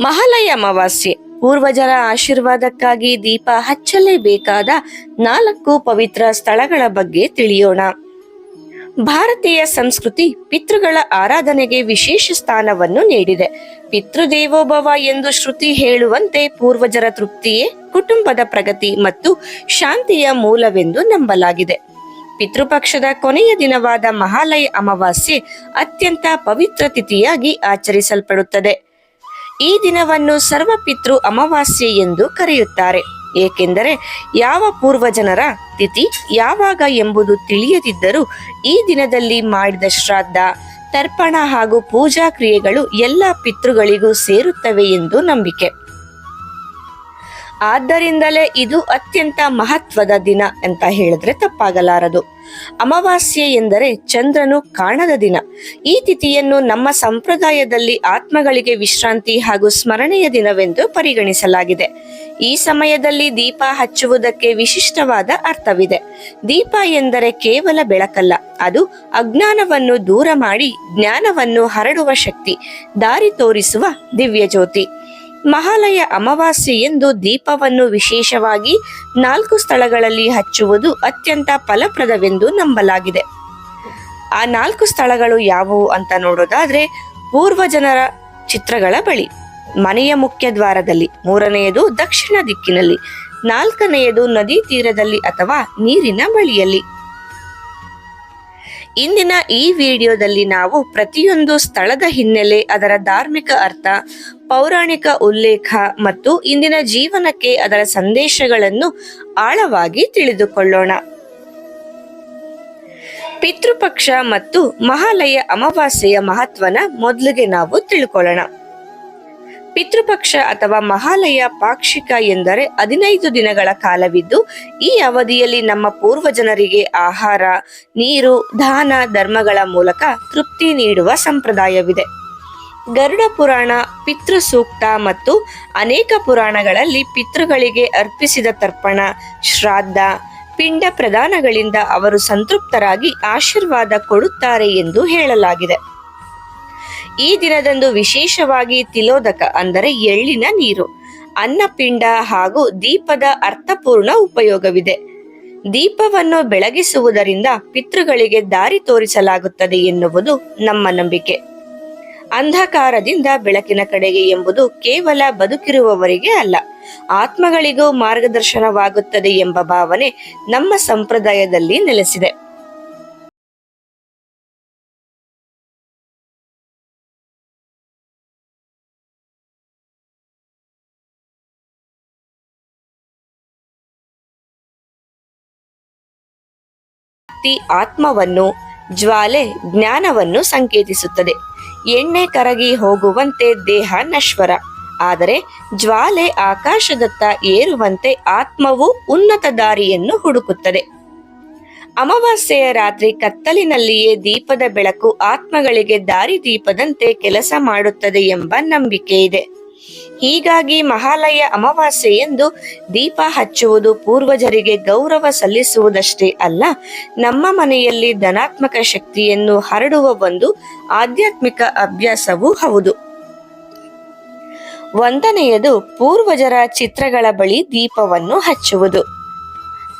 ಮಹಾಲಯ ಅಮಾವಾಸ್ಯೆ. ಪೂರ್ವಜರ ಆಶೀರ್ವಾದಕ್ಕಾಗಿ ದೀಪ ಹಚ್ಚಲೇಬೇಕಾದ ನಾಲ್ಕು ಪವಿತ್ರ ಸ್ಥಳಗಳ ಬಗ್ಗೆ ತಿಳಿಯೋಣ. ಭಾರತೀಯ ಸಂಸ್ಕೃತಿ ಪಿತೃಗಳ ಆರಾಧನೆಗೆ ವಿಶೇಷ ಸ್ಥಾನವನ್ನು ನೀಡಿದೆ. ಪಿತೃದೇವೋಭವ ಎಂದು ಶ್ರುತಿ ಹೇಳುವಂತೆ ಪೂರ್ವಜರ ತೃಪ್ತಿಯೇ ಕುಟುಂಬದ ಪ್ರಗತಿ ಮತ್ತು ಶಾಂತಿಯ ಮೂಲವೆಂದು ನಂಬಲಾಗಿದೆ. ಪಿತೃಪಕ್ಷದ ಕೊನೆಯ ದಿನವಾದ ಮಹಾಲಯ ಅಮಾವಾಸ್ಯೆ ಅತ್ಯಂತ ಪವಿತ್ರ ತಿಥಿಯಾಗಿ ಆಚರಿಸಲ್ಪಡುತ್ತದೆ. ಈ ದಿನವನ್ನು ಸರ್ವಪಿತೃ ಅಮಾವಾಸ್ಯೆ ಎಂದು ಕರೆಯುತ್ತಾರೆ. ಏಕೆಂದರೆ ಯಾವ ಪೂರ್ವಜನರ ತಿಥಿ ಯಾವಾಗ ಎಂಬುದು ತಿಳಿಯದಿದ್ದರೂ ಈ ದಿನದಲ್ಲಿ ಮಾಡಿದ ಶ್ರಾದ್ದ, ತರ್ಪಣ ಹಾಗೂ ಪೂಜಾ ಕ್ರಿಯೆಗಳು ಎಲ್ಲ ಪಿತೃಗಳಿಗೂ ಸೇರುತ್ತವೆ ಎಂದು ನಂಬಿಕೆ. ಆದ್ದರಿಂದಲೇ ಇದು ಅತ್ಯಂತ ಮಹತ್ವದ ದಿನ ಅಂತ ಹೇಳಿದ್ರೆ ತಪ್ಪಾಗಲಾರದು. ಅಮಾವಾಸ್ಯೆ ಎಂದರೆ ಚಂದ್ರನು ಕಾಣದ ದಿನ. ಈ ತಿಥಿಯನ್ನು ನಮ್ಮ ಸಂಪ್ರದಾಯದಲ್ಲಿ ಆತ್ಮಗಳಿಗೆ ವಿಶ್ರಾಂತಿ ಹಾಗೂ ಸ್ಮರಣೆಯ ದಿನವೆಂದು ಪರಿಗಣಿಸಲಾಗಿದೆ. ಈ ಸಮಯದಲ್ಲಿ ದೀಪ ಹಚ್ಚುವುದಕ್ಕೆ ವಿಶಿಷ್ಟವಾದ ಅರ್ಥವಿದೆ. ದೀಪ ಎಂದರೆ ಕೇವಲ ಬೆಳಕಲ್ಲ, ಅದು ಅಜ್ಞಾನವನ್ನು ದೂರ ಮಾಡಿ ಜ್ಞಾನವನ್ನು ಹರಡುವ ಶಕ್ತಿ, ದಾರಿ ತೋರಿಸುವ ದಿವ್ಯ ಜ್ಯೋತಿ ಮಹಾಲಯ ಅಮಾವಾಸ್ಯೆ ಎಂದು ದೀಪವನ್ನು ವಿಶೇಷವಾಗಿ ನಾಲ್ಕು ಸ್ಥಳಗಳಲ್ಲಿ ಹಚ್ಚುವುದು ಅತ್ಯಂತ ಫಲಪ್ರದವೆಂದು ನಂಬಲಾಗಿದೆ. ಆ ನಾಲ್ಕು ಸ್ಥಳಗಳು ಯಾವುವು ಅಂತ ನೋಡೋದಾದ್ರೆ ಪೂರ್ವಜನರ ಚಿತ್ರಗಳ ಬಳಿ. ಮನೆಯ ಮುಖ್ಯ ದ್ವಾರದಲ್ಲಿ ಮೂರನೆಯದು ದಕ್ಷಿಣ ದಿಕ್ಕಿನಲ್ಲಿ, ನಾಲ್ಕನೆಯದು ನದಿ ತೀರದಲ್ಲಿ ಅಥವಾ ನೀರಿನ ಬಳಿಯಲ್ಲಿ. ಇಂದಿನ ಈ ವಿಡಿಯೋದಲ್ಲಿ ನಾವು ಪ್ರತಿಯೊಂದು ಸ್ಥಳದ ಹಿನ್ನೆಲೆ, ಅದರ ಧಾರ್ಮಿಕ ಅರ್ಥ, ಪೌರಾಣಿಕ ಉಲ್ಲೇಖ ಮತ್ತು ಇಂದಿನ ಜೀವನಕ್ಕೆ ಅದರ ಸಂದೇಶಗಳನ್ನು ಆಳವಾಗಿ ತಿಳಿದುಕೊಳ್ಳೋಣ. ಪಿತೃಪಕ್ಷ ಮತ್ತು ಮಹಾಲಯ ಅಮಾವಾಸ್ಯೆಯ ಮಹತ್ವನ ಮೊದಲಿಗೆ ನಾವು ತಿಳ್ಕೊಳ್ಳೋಣ. ಪಿತೃಪಕ್ಷ ಅಥವಾ ಮಹಾಲಯ ಪಾಕ್ಷಿಕ ಎಂದರೆ ಹದಿನೈದು ದಿನಗಳ ಕಾಲವಿದ್ದು, ಈ ಅವಧಿಯಲ್ಲಿ ನಮ್ಮ ಪೂರ್ವಜನರಿಗೆ ಆಹಾರ, ನೀರು, ದಾನ, ಧರ್ಮಗಳ ಮೂಲಕ ತೃಪ್ತಿ ನೀಡುವ ಸಂಪ್ರದಾಯವಿದೆ. ಗರುಡ ಪುರಾಣ, ಪಿತೃ ಸೂಕ್ತ ಮತ್ತು ಅನೇಕ ಪುರಾಣಗಳಲ್ಲಿ ಪಿತೃಗಳಿಗೆ ಅರ್ಪಿಸಿದ ತರ್ಪಣ, ಶ್ರಾದ್ದ, ಪಿಂಡ ಪ್ರದಾನಗಳಿಂದ ಅವರು ಸಂತೃಪ್ತರಾಗಿ ಆಶೀರ್ವಾದ ಕೊಡುತ್ತಾರೆ ಎಂದು ಹೇಳಲಾಗಿದೆ. ಈ ದಿನದಂದು ವಿಶೇಷವಾಗಿ ತಿಲೋದಕ ಅಂದರೆ ಎಳ್ಳಿನ ನೀರು, ಅನ್ನಪಿಂಡ ಹಾಗೂ ದೀಪದ ಅರ್ಥಪೂರ್ಣ ಉಪಯೋಗವಿದೆ. ದೀಪವನ್ನು ಬೆಳಗಿಸುವುದರಿಂದ ಪಿತೃಗಳಿಗೆ ದಾರಿ ತೋರಿಸಲಾಗುತ್ತದೆ ಎನ್ನುವುದು ನಮ್ಮ ನಂಬಿಕೆ. ಅಂಧಕಾರದಿಂದ ಬೆಳಕಿನ ಕಡೆಗೆ ಎಂಬುದು ಕೇವಲ ಬದುಕಿರುವವರಿಗೆ ಅಲ್ಲ, ಆತ್ಮಗಳಿಗೂ ಮಾರ್ಗದರ್ಶನವಾಗುತ್ತದೆ ಎಂಬ ಭಾವನೆ ನಮ್ಮ ಸಂಪ್ರದಾಯದಲ್ಲಿ ನೆಲೆಸಿದೆ. ಶಕ್ತಿ ಆತ್ಮವನ್ನು, ಜ್ವಾಲೆ ಜ್ಞಾನವನ್ನು ಸಂಕೇತಿಸುತ್ತದೆ. ಎಣ್ಣೆ ಕರಗಿ ಹೋಗುವಂತೆ ದೇಹ ನಶ್ವರ. ಆದರೆ ಜ್ವಾಲೆ ಆಕಾಶದತ್ತ ಏರುವಂತೆ ಆತ್ಮವು ಉನ್ನತ ದಾರಿಯನ್ನು ಹುಡುಕುತ್ತದೆ. ಅಮಾವಾಸ್ಯೆಯ ರಾತ್ರಿ ಕತ್ತಲಿನಲ್ಲಿಯೇ ದೀಪದ ಬೆಳಕು ಆತ್ಮಗಳಿಗೆ ದಾರಿ ದೀಪದಂತೆ ಕೆಲಸ ಮಾಡುತ್ತದೆ ಎಂಬ ನಂಬಿಕೆ ಇದೆ ಹೀಗಾಗಿ ಮಹಾಲಯ ಅಮಾವಾಸ್ಯೆ ಎಂದು ದೀಪ ಹಚ್ಚುವುದು ಪೂರ್ವಜರಿಗೆ ಗೌರವ ಸಲ್ಲಿಸುವುದಷ್ಟೇ ಅಲ್ಲ, ನಮ್ಮ ಮನೆಯಲ್ಲಿ ಧನಾತ್ಮಕ ಶಕ್ತಿಯನ್ನು ಹರಡುವ ಒಂದು ಆಧ್ಯಾತ್ಮಿಕ ಅಭ್ಯಾಸವೂ ಹೌದು. ಒಂದನೆಯದು ಪೂರ್ವಜರ ಚಿತ್ರಗಳ ಬಳಿ ದೀಪವನ್ನು ಹಚ್ಚುವುದು.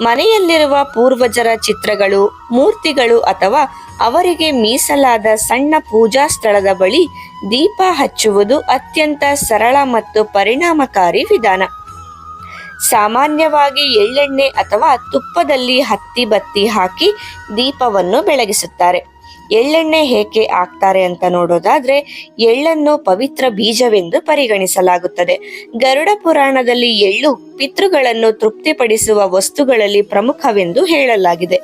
ಮನೆಯಲ್ಲಿರುವ ಪೂರ್ವಜರ ಚಿತ್ರಗಳು, ಮೂರ್ತಿಗಳು ಅಥವಾ ಅವರಿಗೆ ಮೀಸಲಾದ ಸಣ್ಣ ಪೂಜಾ ಸ್ಥಳದ ಬಳಿ ದೀಪ ಹಚ್ಚುವುದು ಅತ್ಯಂತ ಸರಳ ಮತ್ತು ಪರಿಣಾಮಕಾರಿ ವಿಧಾನ. ಸಾಮಾನ್ಯವಾಗಿ ಎಳ್ಳೆಣ್ಣೆ ಅಥವಾ ತುಪ್ಪದಲ್ಲಿ ಹತ್ತಿ ಬತ್ತಿ ಹಾಕಿ ದೀಪವನ್ನು ಬೆಳಗಿಸುತ್ತಾರೆ. ಎಳ್ಳೆಣ್ಣೆ ಹೇಗೆ ಆಗ್ತಾರೆ ಅಂತ ನೋಡೋದಾದ್ರೆ ಎಳ್ಳನ್ನು ಪವಿತ್ರ ಬೀಜವೆಂದು ಪರಿಗಣಿಸಲಾಗುತ್ತದೆ. ಗರುಡ ಪುರಾಣದಲ್ಲಿ ಎಳ್ಳು ಪಿತೃಗಳನ್ನು ತೃಪ್ತಿಪಡಿಸುವ ವಸ್ತುಗಳಲ್ಲಿ ಪ್ರಮುಖವೆಂದು ಹೇಳಲಾಗಿದೆ.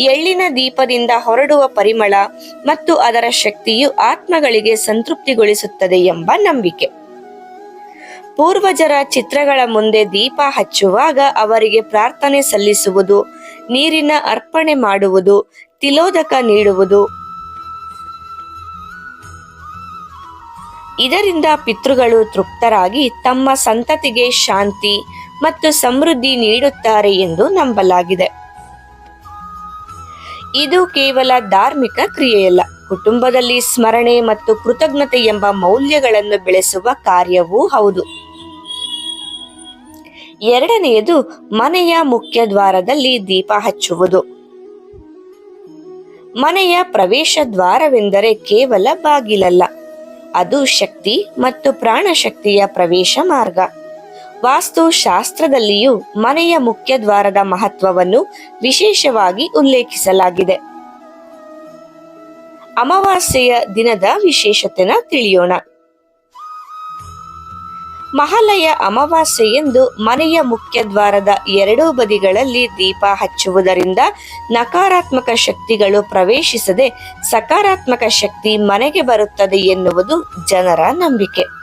ಎಳ್ಳಿನ ದೀಪದಿಂದ ಹೊರಡುವ ಪರಿಮಳ ಮತ್ತು ಅದರ ಶಕ್ತಿಯು ಆತ್ಮಗಳಿಗೆ ಸಂತೃಪ್ತಿಗೊಳಿಸುತ್ತದೆ ಎಂಬ ನಂಬಿಕೆ. ಪೂರ್ವಜರ ಚಿತ್ರಗಳ ಮುಂದೆ ದೀಪ ಹಚ್ಚುವಾಗ ಅವರಿಗೆ ಪ್ರಾರ್ಥನೆ ಸಲ್ಲಿಸುವುದು, ನೀರಿನ ಅರ್ಪಣೆ ಮಾಡುವುದು, ತಿಲೋದಕ ನೀಡುವುದು ಇದರಿಂದ ಪಿತೃಗಳು ತೃಪ್ತರಾಗಿ ತಮ್ಮ ಸಂತತಿಗೆ ಶಾಂತಿ ಮತ್ತು ಸಮೃದ್ಧಿ ನೀಡುತ್ತಾರೆ ಎಂದು ನಂಬಲಾಗಿದೆ. ಇದು ಕೇವಲ ಧಾರ್ಮಿಕ ಕ್ರಿಯೆಯಲ್ಲ. ಕುಟುಂಬದಲ್ಲಿ ಸ್ಮರಣೆ ಮತ್ತು ಕೃತಜ್ಞತೆ ಎಂಬ ಮೌಲ್ಯಗಳನ್ನು ಬೆಳೆಸುವ ಕಾರ್ಯವೂ ಹೌದು. ಎರಡನೆಯದು, ಮನೆಯ ಮುಖ್ಯ ದ್ವಾರದಲ್ಲಿ ದೀಪ ಹಚ್ಚುವುದು. ಮನೆಯ ಪ್ರವೇಶ ದ್ವಾರವೆಂದರೆ ಕೇವಲ ಬಾಗಿಲಲ್ಲ. ಅದು ಶಕ್ತಿ ಮತ್ತು ಪ್ರಾಣಶಕ್ತಿಯ ಪ್ರವೇಶ ಮಾರ್ಗ. ವಾಸ್ತು ಶಾಸ್ತ್ರದಲ್ಲಿಯೂ ಮನೆಯ ಮುಖ್ಯ ದ್ವಾರದ ಮಹತ್ವವನ್ನು ವಿಶೇಷವಾಗಿ ಉಲ್ಲೇಖಿಸಲಾಗಿದೆ. ಅಮಾವಾಸ್ಯೆಯ ದಿನದ ವಿಶೇಷತೆನ ತಿಳಿಯೋಣ. ಮಹಾಲಯ ಅಮಾವಾಸ್ಯೆಯೆಂದು ಮನೆಯ ಮುಖ್ಯ ದ್ವಾರದ ಎರಡೂ ಬದಿಗಳಲ್ಲಿ ದೀಪ ಹಚ್ಚುವುದರಿಂದ ನಕಾರಾತ್ಮಕ ಶಕ್ತಿಗಳು ಪ್ರವೇಶಿಸದೆ ಸಕಾರಾತ್ಮಕ ಶಕ್ತಿ ಮನೆಗೆ ಬರುತ್ತದೆ ಎನ್ನುವುದು ಜನರ ನಂಬಿಕೆ.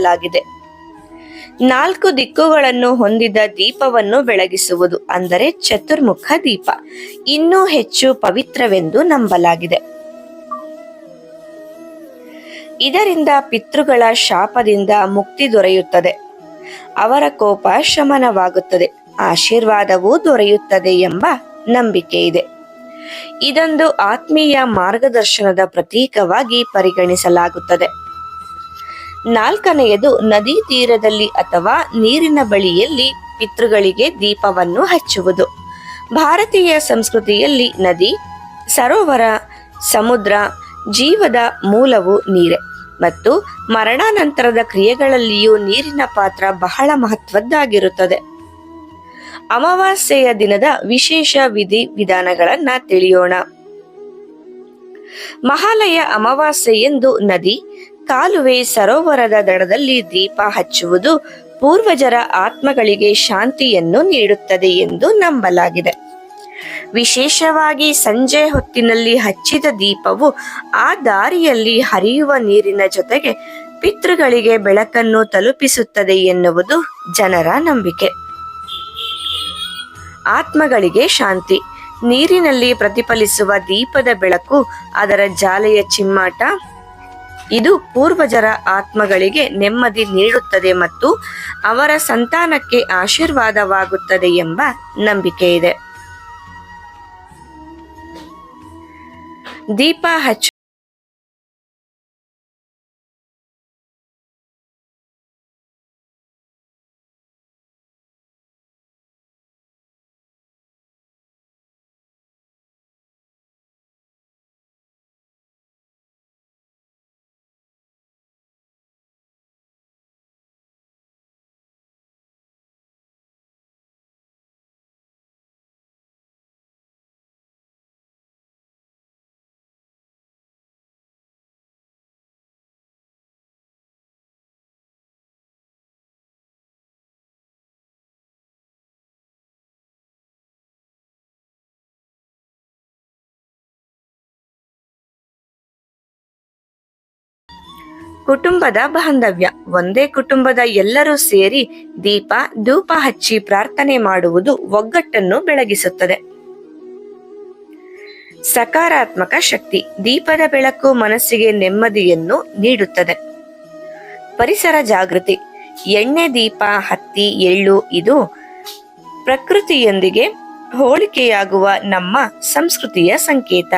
ಲಾಗಿದೆ ನಾಲ್ಕು ದಿಕ್ಕುಗಳನ್ನು ಹೊಂದಿದ ದೀಪವನ್ನು ಬೆಳಗಿಸುವುದು ಅಂದರೆ ಚತುರ್ಮುಖ ದೀಪ. ಇನ್ನೂ ಹೆಚ್ಚು ಪವಿತ್ರವೆಂದು ನಂಬಲಾಗಿದೆ. ಇದರಿಂದ ಪಿತೃಗಳ ಶಾಪದಿಂದ ಮುಕ್ತಿ ದೊರೆಯುತ್ತದೆ. ಅವರ ಕೋಪ ಶಮನವಾಗುತ್ತದೆ. ಆಶೀರ್ವಾದವೂ ದೊರೆಯುತ್ತದೆ ಎಂಬ ನಂಬಿಕೆ ಇದೆ. ಇದೊಂದು ಆತ್ಮೀಯ ಮಾರ್ಗದರ್ಶನದ ಪ್ರತೀಕವಾಗಿ ಪರಿಗಣಿಸಲಾಗುತ್ತದೆ. ನಾಲ್ಕನೆಯದು ನದಿ ತೀರದಲ್ಲಿ ಅಥವಾ ನೀರಿನ ಬಳಿಯಲ್ಲಿ ಪಿತೃಗಳಿಗೆ ದೀಪವನ್ನು ಹಚ್ಚುವುದು. ಭಾರತೀಯ ಸಂಸ್ಕೃತಿಯಲ್ಲಿ ನದಿ, ಸರೋವರ, ಸಮುದ್ರ, ಜೀವದ ಮೂಲವು ನೀರೆ ಮತ್ತು ಮರಣಾನಂತರದ ಕ್ರಿಯೆಗಳಲ್ಲಿಯೂ ನೀರಿನ ಪಾತ್ರ ಬಹಳ ಮಹತ್ವದ್ದಾಗಿರುತ್ತದೆ. ಅಮಾವಾಸ್ಯೆಯ ದಿನದ ವಿಶೇಷ ವಿಧಿ ವಿಧಾನಗಳನ್ನ ತಿಳಿಯೋಣ. ಮಹಾಲಯ ಅಮಾವಾಸ್ಯೆ ಎಂದು ನದಿ ಕಾಲುವೆ ಸರೋವರದ ದಡದಲ್ಲಿ ದೀಪ ಹಚ್ಚುವುದು ಪೂರ್ವಜರ ಆತ್ಮಗಳಿಗೆ ಶಾಂತಿಯನ್ನು ನೀಡುತ್ತದೆ ಎಂದು ನಂಬಲಾಗಿದೆ. ವಿಶೇಷವಾಗಿ ಸಂಜೆ ಹೊತ್ತಿನಲ್ಲಿ ಹಚ್ಚಿದ ದೀಪವು ಆ ದಾರಿಯಲ್ಲಿ ಹರಿಯುವ ನೀರಿನ ಜೊತೆಗೆ ಪಿತೃಗಳಿಗೆ ಬೆಳಕನ್ನು ತಲುಪಿಸುತ್ತದೆ ಎನ್ನುವುದು ಜನರ ನಂಬಿಕೆ. ಆತ್ಮಗಳಿಗೆ ಶಾಂತಿ, ನೀರಿನಲ್ಲಿ ಪ್ರತಿಫಲಿಸುವ ದೀಪದ ಬೆಳಕು ಅದರ ಜಾಲೆಯ ಚಿಮ್ಮಾಟ ಇದು ಪೂರ್ವಜರ ಆತ್ಮಗಳಿಗೆ ನೆಮ್ಮದಿ ನೀಡುತ್ತದೆ ಮತ್ತು ಅವರ ಸಂತಾನಕ್ಕೆ ಆಶೀರ್ವಾದವಾಗುತ್ತದೆ ಎಂಬ ನಂಬಿಕೆ ಇದೆ. ದೀಪ ಹಚ್ಚು ಕುಟುಂಬದ ಬಾಂಧವ್ಯ. ಒಂದೇ ಕುಟುಂಬದ ಎಲ್ಲರೂ ಸೇರಿ ದೀಪ, ಧೂಪ ಹಚ್ಚಿ ಪ್ರಾರ್ಥನೆ ಮಾಡುವುದು ಒಗ್ಗಟ್ಟನ್ನು ಬೆಳಗಿಸುತ್ತದೆ. ಸಕಾರಾತ್ಮಕ ಶಕ್ತಿ. ದೀಪದ ಬೆಳಕು ಮನಸ್ಸಿಗೆ ನೆಮ್ಮದಿಯನ್ನು ನೀಡುತ್ತದೆ. ಪರಿಸರ ಜಾಗೃತಿ. ಎಣ್ಣೆ, ದೀಪ, ಹತ್ತಿ, ಎಳ್ಳು ಇದು ಪ್ರಕೃತಿಯೊಂದಿಗೆ ಹೋಲಿಕೆಯಾಗುವ ನಮ್ಮ ಸಂಸ್ಕೃತಿಯ ಸಂಕೇತ.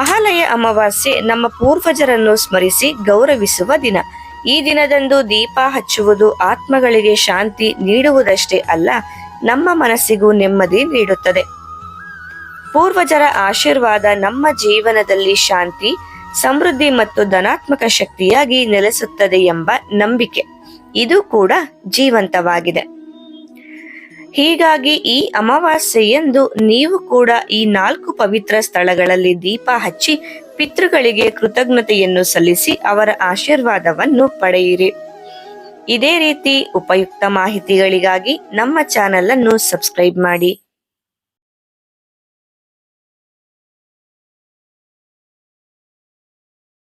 ಮಹಾಲಯ ಅಮಾವಾಸ್ಯೆ ನಮ್ಮ ಪೂರ್ವಜರನ್ನು ಸ್ಮರಿಸಿ ಗೌರವಿಸುವ ದಿನ. ಈ ದಿನದಂದು ದೀಪ ಹಚ್ಚುವುದು ಆತ್ಮಗಳಿಗೆ ಶಾಂತಿ ನೀಡುವುದಷ್ಟೇ ಅಲ್ಲ, ನಮ್ಮ ಮನಸ್ಸಿಗೂ ನೆಮ್ಮದಿ ನೀಡುತ್ತದೆ. ಪೂರ್ವಜರ ಆಶೀರ್ವಾದ ನಮ್ಮ ಜೀವನದಲ್ಲಿ ಶಾಂತಿ, ಸಮೃದ್ಧಿ ಮತ್ತು ಧನಾತ್ಮಕ ಶಕ್ತಿಯಾಗಿ ನೆಲೆಸುತ್ತದೆ ಎಂಬ ನಂಬಿಕೆ. ಇದು ಕೂಡ ಜೀವಂತವಾಗಿದೆ. ಹೀಗಾಗಿ ಈ ಅಮಾವಾಸ್ಯೆಯಂದು ನೀವು ಕೂಡ ಈ ನಾಲ್ಕು ಪವಿತ್ರ ಸ್ಥಳಗಳಲ್ಲಿ ದೀಪ ಹಚ್ಚಿ ಪಿತೃಗಳಿಗೆ ಕೃತಜ್ಞತೆಯನ್ನು ಸಲ್ಲಿಸಿ ಅವರ ಆಶೀರ್ವಾದವನ್ನು ಪಡೆಯಿರಿ. ಇದೇ ರೀತಿ ಉಪಯುಕ್ತ ಮಾಹಿತಿಗಳಿಗಾಗಿ ನಮ್ಮ ಚಾನೆಲ್ ಅನ್ನು ಸಬ್ಸ್ಕ್ರೈಬ್ ಮಾಡಿ.